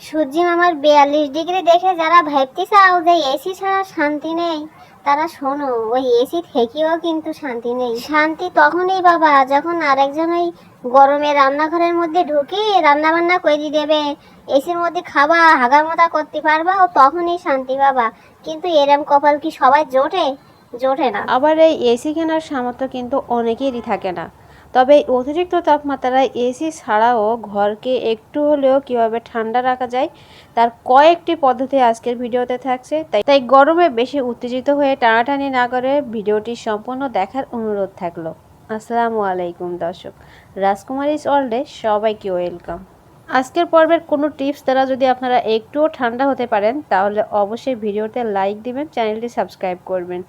সূর্যি মামার বিয়াল্লিশ ডিগ্রি দেখে যারা ভাবতে চাও যে এসি ছাড়া শান্তি নেই, তারা শোনো, ওই এসি থেকেও কিন্তু শান্তি নেই। শান্তি তখনই বাবা, যখন আরেকজন ওই গরমে রান্নাঘরের মধ্যে ঢুকে রান্না বান্না করে দেবে এসির মধ্যে খাবা হাগার মতা করতে পারবা, ও তখনই শান্তি বাবা কিন্তু এরম কপাল কি সবাই জোটে? জোটে না। আবার এই এসি কেনার সামর্থ্য কিন্তু অনেকেরই থাকে না। তবে অতিরিক্ত তাপমাত্রায় এসি ছাড়াও ঘরকে একটু হলেও কীভাবে ঠান্ডা রাখা যায়, তার কয়েকটি পদ্ধতি আজকের ভিডিওতে থাকছে। তাই তাই গরমে বেশি উত্তেজিত হয়ে টানাটানি না করে ভিডিওটি সম্পূর্ণ দেখার অনুরোধ থাকল। আসসালামু আলাইকুম দর্শক রাজকুমারীজ ওয়ার্ল্ডে সবাইকে ওয়েলকাম। আজকের পর্বের কোনো টিপস দ্বারা যদি আপনারা একটুও ঠান্ডা হতে পারেন, তাহলে অবশ্যই ভিডিওতে লাইক দিবেন, চ্যানেলটি সাবস্ক্রাইব করবেন।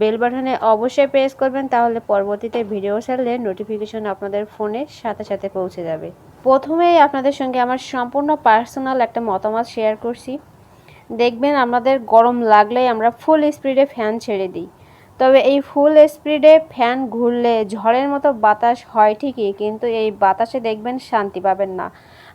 বেল বাটনে অবশ্যই প্রেস করবেন, তাহলে পরবর্তীতে ভিডিও ছাড়লে নোটিফিকেশন আপনাদের ফোনে সাথে সাথে পৌঁছে যাবে। প্রথমেই আপনাদের সঙ্গে আমার সম্পূর্ণ পার্সোনাল একটা মতামত শেয়ার করছি। দেখবেন আমাদের গরম লাগলেই আমরা ফুল স্পিডে ফ্যান ছেড়ে দিই। তবে এই ফুল স্পিডে ফ্যান ঘুরলে ঝড়ের মতো বাতাস হয় ঠিকই, কিন্তু এই বাতাসে দেখবেন শান্তি পাবেন না।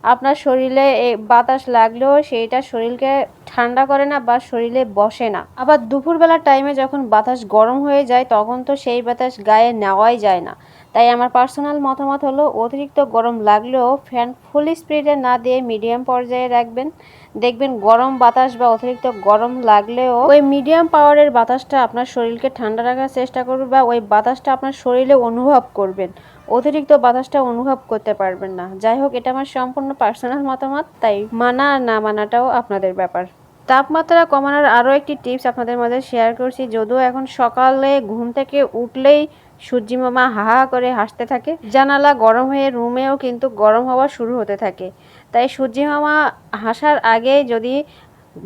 আপনার শরীরে বাতাস লাগলেও সেইটা শরীরকে ঠান্ডা করে না বা শরীরে বসে না। আবার দুপুরবেলার টাইমে যখন বাতাস গরম হয়ে যায়, তখন তো সেই বাতাস গায়ে নেওয়াই যায় না। তাই আমার পার্সোনাল মতামত হলো, অতিরিক্ত গরম লাগলেও ফ্যান ফুল স্পিডে না দিয়ে মিডিয়াম পর্যায়ে রাখবেন। দেখবেন গরম বাতাস বা অতিরিক্ত গরম লাগলেও ওই মিডিয়াম পাওয়ারের বাতাসটা আপনার শরীরকে ঠান্ডা রাখার চেষ্টা করবে বা ওই বাতাসটা আপনার শরীরে অনুভব করবেন। অতিরিক্ত বাতাসটা অনুভব করতে পারবেন না। যাই হোক, এটা আমার সম্পূর্ণ পার্সোনাল মতামত, তাই মানা আর না মানাটাও আপনাদের ব্যাপার। তাপমাত্রা কমানোর আরও একটি টিপস আপনাদের মাঝে শেয়ার করছি। যদিও এখন সকালে ঘুম থেকে উঠলেই সূর্যি মামা হা হা করে হাসতে থাকে। জানালা গরম হয়ে রুমেও কিন্তু গরম হওয়া শুরু হতে থাকে। তাই সূর্যি মামা হাসার আগে যদি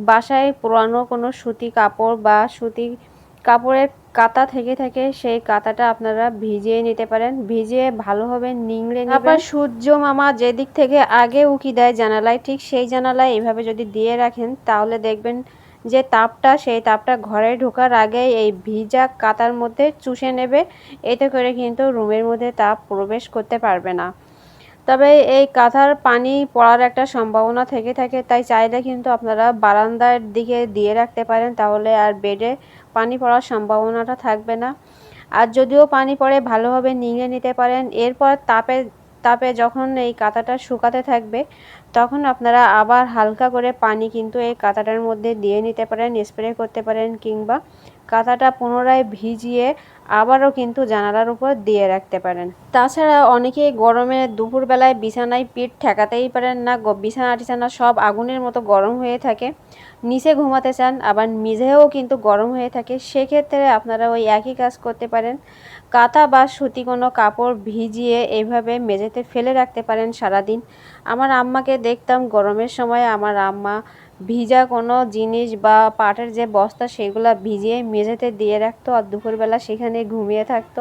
বাসায় পুরানো কোনো সুতি কাপড় বা সুতি কাপড়ের কাতা থেকে থাকে, সেই কাতাটা আপনারা ভিজিয়ে নিতে পারেন। ভিজিয়ে ভালোভাবে নিংড়ে আবার সূর্য মামা যেদিক থেকে আগে উকি দেয় জানালায়, ঠিক সেই জানালায় এভাবে যদি দিয়ে রাখেন, তাহলে দেখবেন যে তাপটা, সেই তাপটা ঘরে ঢোকার আগেই এই ভিজা কাতার মধ্যে চুষে নেবে। এতে করে কিন্তু রুমের মধ্যে তাপ প্রবেশ করতে পারবে না। তবে এই কাঁথার পানি পড়ার একটা সম্ভাবনা থেকে থাকে। তাই চাইলে কিন্তু আপনারা বারান্দার দিকে দিয়ে রাখতে পারেন, তাহলে আর বেডে পানি পড়ার সম্ভাবনাটা থাকবে না। আর যদিও পানি পড়ে ভালোভাবে নিংড়ে নিতে পারেন, এরপর তাপে তাপে যখন এই কাঁথাটা শুকাতে থাকবে তখন আপনারা আবার হালকা করে পানি কিন্তু এই কাঁথাটার মধ্যে দিয়ে নিতে পারেন স্প্রে করতে পারেন কিংবা কাঁথাটা পুনরায় ভিজিয়ে আবারও কিন্তু জানালার উপর দিয়ে রাখতে পারেন। তাছাড়া অনেকেই গরমে দুপুরবেলায় বিছানায় পিঠ ঠেকাতেই পারেন না বিছানা, টিছানা সব আগুনের মতো গরম হয়ে থাকে। নিচে ঘুমাতে চান, আবার মেঝেও কিন্তু গরম হয়ে থাকে। সেক্ষেত্রে আপনারা ওই একই কাজ করতে পারেন। কাঁথা বা সুতি কোনো কাপড় ভিজিয়ে এইভাবে মেঝেতে ফেলে রাখতে পারেন সারাদিন। আমার আম্মাকে দেখতাম গরমের সময়, আমার আম্মা ভিজা কোনো জিনিস বা পাটের যে বস্তা, সেগুলো ভিজিয়ে মেঝেতে দিয়ে রাখতো আর দুপুরবেলা সেখানে ঘুমিয়ে থাকতো।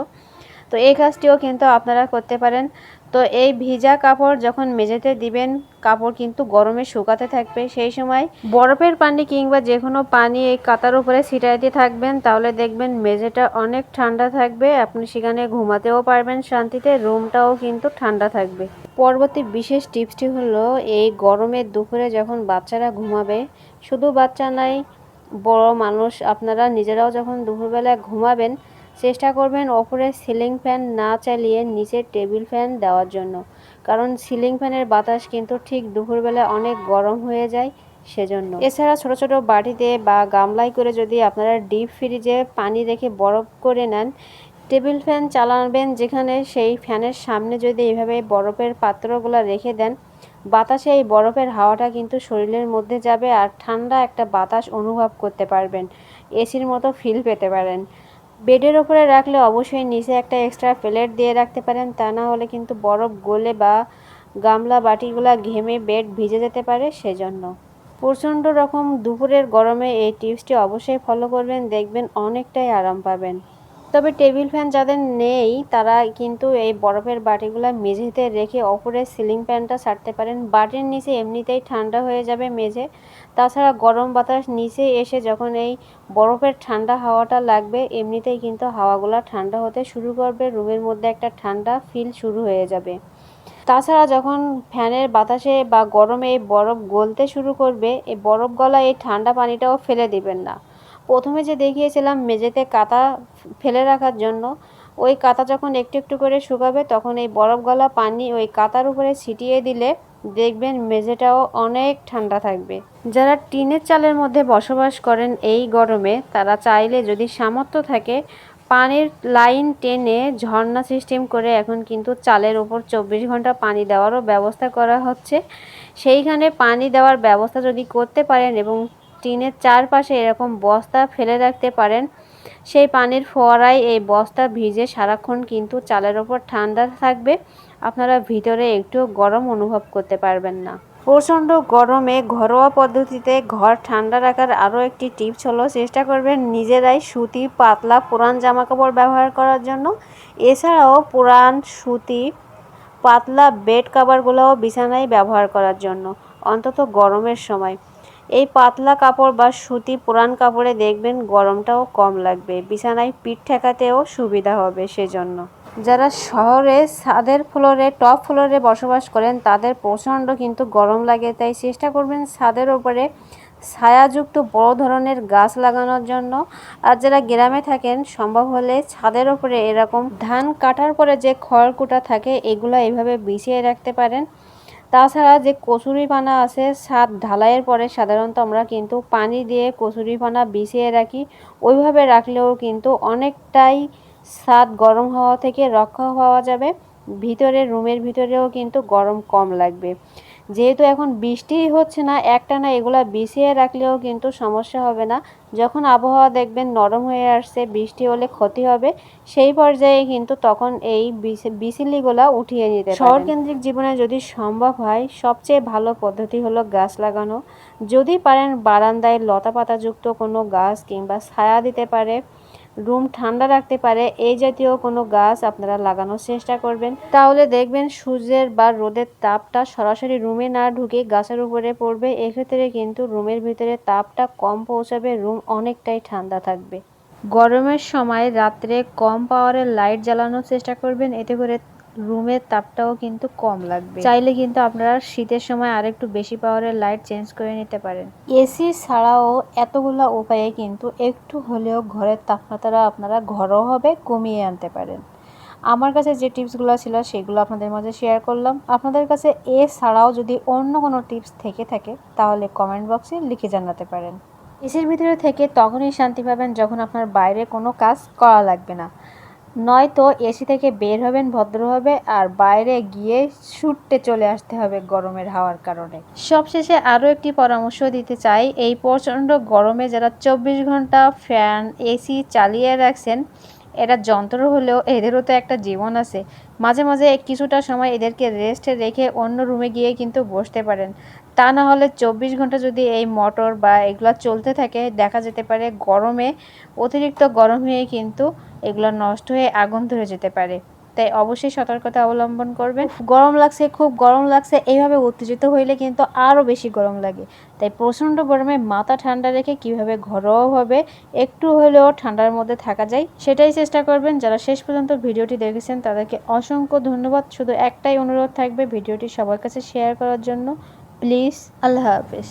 তো এই কাজটিও কিন্তু আপনারা করতে পারেন। তো এই ভিজা কাপড় যখন মেঝেতে দিবেন, কাপড় কিন্তু গরমে শুকাতে থাকবে। সেই সময় বরফের পানি কিংবা যে কোনো পানি এই কাতার উপরে ছিটাইতে থাকবেন, তাহলে দেখবেন মেঝেটা অনেক ঠান্ডা থাকবে। আপনি সেখানে ঘুমাতেও পারবেন শান্তিতে, রুমটাও কিন্তু ঠান্ডা থাকবে। পরবর্তী বিশেষ টিপসটি হলো, এই গরমের দুপুরে যখন বাচ্চারা ঘুমাবে, শুধু বাচ্চা নাই, বড় মানুষ আপনারা নিজেরাও যখন দুপুরবেলা ঘুমাবেন চেষ্টা করবেন ওপরে সিলিং ফ্যান না চালিয়ে নিচে টেবিল ফ্যান দেওয়ার জন্য। কারণ সিলিং ফ্যানের বাতাস কিন্তু ঠিক দুপুরবেলা অনেক গরম হয়ে যায় সেজন্য। এছাড়া ছোট ছোট বাটিতে বা গামলায় করে যদি আপনারা ডিপ ফ্রিজে পানি রেখে বরফ করে নেন, টেবিল ফ্যান চালাবেন যেখানে সেই ফ্যানের সামনে যদি এইভাবে বরফের পাত্রগুলো রেখে দেন, বাতাসে এই বরফের হাওয়াটা কিন্তু শরীরের মধ্যে যাবে আর ঠান্ডা একটা বাতাস অনুভব করতে পারবেন। এসির মতো ফিল পেতে পারেন। বেডের ওপরে রাখলে অবশ্যই নিচে একটা এক্সট্রা প্লেট দিয়ে রাখতে পারেন। তা না হলে কিন্তু বরফ গলে বা গামলা বাটিগুলো ঘেমে বেড ভিজে যেতে পারে সেজন্য। প্রচণ্ড রকম দুপুরের গরমে এই টিপসটি অবশ্যই ফলো করবেন, দেখবেন অনেকটাই আরাম পাবেন। তবে টেবিল ফ্যান যাদের নেই, তারা কিন্তু এই বরফের বাটিগুলো মেঝেতে রেখে ওপরে সিলিং ফ্যানটা ছাড়তে পারেন। বাটির নিচে এমনিতেই ঠান্ডা হয়ে যাবে মেঝে। তাছাড়া গরম বাতাস নিচে এসে যখন এই বরফের ঠান্ডা হাওয়াটা লাগবে, এমনিতেই কিন্তু হাওয়াগুলো ঠান্ডা হতে শুরু করবে। রুমের মধ্যে একটা ঠান্ডা ফিল শুরু হয়ে যাবে। তাছাড়া যখন ফ্যানের বাতাসে বা গরমে এই বরফ গলতে শুরু করবে, এই বরফ গলা এই ঠান্ডা পানিটাও ফেলে দিবেন না। প্রথমে যে দেখিয়েছিলাম মেঝেতে কাতা ফেলে রাখার জন্য, ওই কাতা যখন একটু একটু করে শুকাবে, তখন এই বরফ গলা পানি ওই কাতার উপরে ছিটিয়ে দিলে দেখবেন মেঝেটাও অনেক ঠান্ডা থাকবে। যারা টিনের চালের মধ্যে বসবাস করেন এই গরমে, তারা চাইলে যদি সামর্থ্য থাকে, পানির লাইন টেনে ঝর্ণা সিস্টেম করে এখন কিন্তু চালের উপর চব্বিশ ঘণ্টা পানি দেওয়ারও ব্যবস্থা করা হচ্ছে। সেইখানে পানি দেওয়ার ব্যবস্থা যদি করতে পারেন এবং টিনের চারপাশে এরকম বস্তা ফেলে রাখতে পারেন। সেই পানির ফোয়ারায় এই বস্তা ভিজে সারাক্ষণ কিন্তু চালের ওপর ঠান্ডা থাকবে। আপনারা ভিতরে একটু গরম অনুভব করতে পারবেন না। প্রচণ্ড গরমে ঘরোয়া পদ্ধতিতে ঘর ঠান্ডা রাখার আরও একটি টিপস হলো, চেষ্টা করবেন নিজেরাই সুতি, পাতলা, পুরান জামা কাপড় ব্যবহার করার জন্য। এছাড়াও পুরান সুতি, পাতলা বেড কাভারগুলোও বিছানায় ব্যবহার করার জন্য, অন্তত গরমের সময়। এই পাতলা কাপড় বা সুতি পুরান কাপড়ে দেখবেন গরমটাও কম লাগবে। বিছানায় পিঠ ঠেকাতেও সুবিধা হবে সেজন্য। যারা শহরে ছাদের ফ্লোরে, টপ ফ্লোরে বসবাস করেন, তাদের প্রচণ্ড কিন্তু গরম লাগে, তাই চেষ্টা করবেন ছাদের উপরে ছায়াযুক্ত বড় ধরনের গাছ লাগানোর জন্য। আর যারা গ্রামে থাকেন, সম্ভব হলে ছাদের উপরে এরকম ধান কাটার পরে যে খড়কুটা থাকে, এগুলো এইভাবে বিছিয়ে রাখতে পারেন। তাছাড়া যে কচুরি পানা আছে ছাদ ঢালাইয়ের পরে সাধারণত আমরা কিন্তু পানি দিয়ে কচুরি পানা বিছিয়ে রাখি। ওইভাবে রাখলেও কিন্তু অনেকটাই ছাদ গরম হওয়া থেকে রক্ষা পাওয়া যাবে। ভিতরে রুমের ভিতরেও কিন্তু গরম কম লাগবে। যেহেতু এখন বৃষ্টি হচ্ছে না একটানা এগুলা বিছিয়ে রাখলেও কিন্তু সমস্যা হবে না। যখন আবহাওয়া দেখবেন নরম হয়ে আসছে, বৃষ্টি হলে ক্ষতি হবে, সেই পর্যায়ে কিন্তু তখন এই বিচিলিগুলা উঠিয়ে নিতে শহর কেন্দ্রিক জীবনে যদি সম্ভব হয়, সবচেয়ে ভালো পদ্ধতি হলো গাছ লাগানো। যদি পারেন বারান্দায় লতা পাতাযুক্ত কোনো গাছ কিংবা ছায়া দিতে পারে। রুম ঠান্ডা রাখতে পারে। এই জাতীয় কোনো গাছ আপনারা লাগানোর চেষ্টা করবেন। তাহলে দেখবেন সূর্যের বা রোদের তাপটা সরাসরি রুমে না ঢুকে গাছের উপরে পড়বে। এক্ষেত্রে কিন্তু রুমের ভিতরে তাপটা কম পৌঁছাবে, রুম অনেকটাই ঠান্ডা থাকবে। গরমের সময় রাত্রে কম পাওয়ারের লাইট জ্বালানোর চেষ্টা করবেন। এতে করে রুমের তাপটাও কিন্তু কম লাগবে। চাইলে কিন্তু আপনারা শীতের সময় আরেকটু বেশি পাওয়ারের লাইট চেঞ্জ করে নিতে পারেন। এসি ছাড়াও এতগুলা উপায়ে কিন্তু একটু হলেও ঘরের তাপমাত্রা আপনারা ঘরোয়াভাবে কমিয়ে আনতে পারেন। আমার কাছে যে টিপসগুলো ছিল সেগুলো আপনাদের মাঝে শেয়ার করলাম। আপনাদের কাছে এছাড়াও যদি অন্য কোনো টিপস থেকে থাকে তাহলে কমেন্ট বক্সে লিখে জানাতে পারেন। এসির ভিতরে থেকে তখনই শান্তি পাবেন যখন আপনার বাইরে কোনো কাজ করা লাগবে না। নয়তো এসি থেকে বের হবেন ভদ্রভাবে আর বাইরে গিয়ে ছুটতে চলে আসতে হবে গরমের হাওয়ার কারণে। সবশেষে আরও একটি পরামর্শ দিতে চাই, এই প্রচণ্ড গরমে যারা চব্বিশ ঘণ্টা ফ্যান, এসি চালিয়ে রাখছেন এটা যন্ত্র হলেও এদেরও তো একটা জীবন আছে। মাঝে মাঝে কিছুটা সময় এদেরকে রেস্টে রেখে অন্য রুমে গিয়ে কিন্তু বসতে পারেন। তা না হলে চব্বিশ ঘণ্টা যদি এই মোটর বা এগুলো চলতে থাকে, দেখা যেতে পারে গরমে, অতিরিক্ত গরম হয়ে কিন্তু এগুলো নষ্ট হয়ে আগুন ধরে যেতে পারে। তাই অবশ্যই সতর্কতা অবলম্বন করবেন। গরম লাগছে, খুব গরম লাগছে, এইভাবে উত্তেজিত হইলে কিন্তু আরও বেশি গরম লাগে। তাই প্রচণ্ড গরমে মাথা ঠান্ডা রেখে কীভাবে ঘরোয়াভাবে একটু হলেও ঠান্ডার মধ্যে থাকা যায়, সেটাই চেষ্টা করবেন। যারা শেষ পর্যন্ত ভিডিওটি দেখেছেন, তাদেরকে অসংখ্য ধন্যবাদ। শুধু একটাই অনুরোধ থাকবে ভিডিওটি সবার কাছে শেয়ার করার জন্য। প্লিজ, আল্লাহ হাফেজ।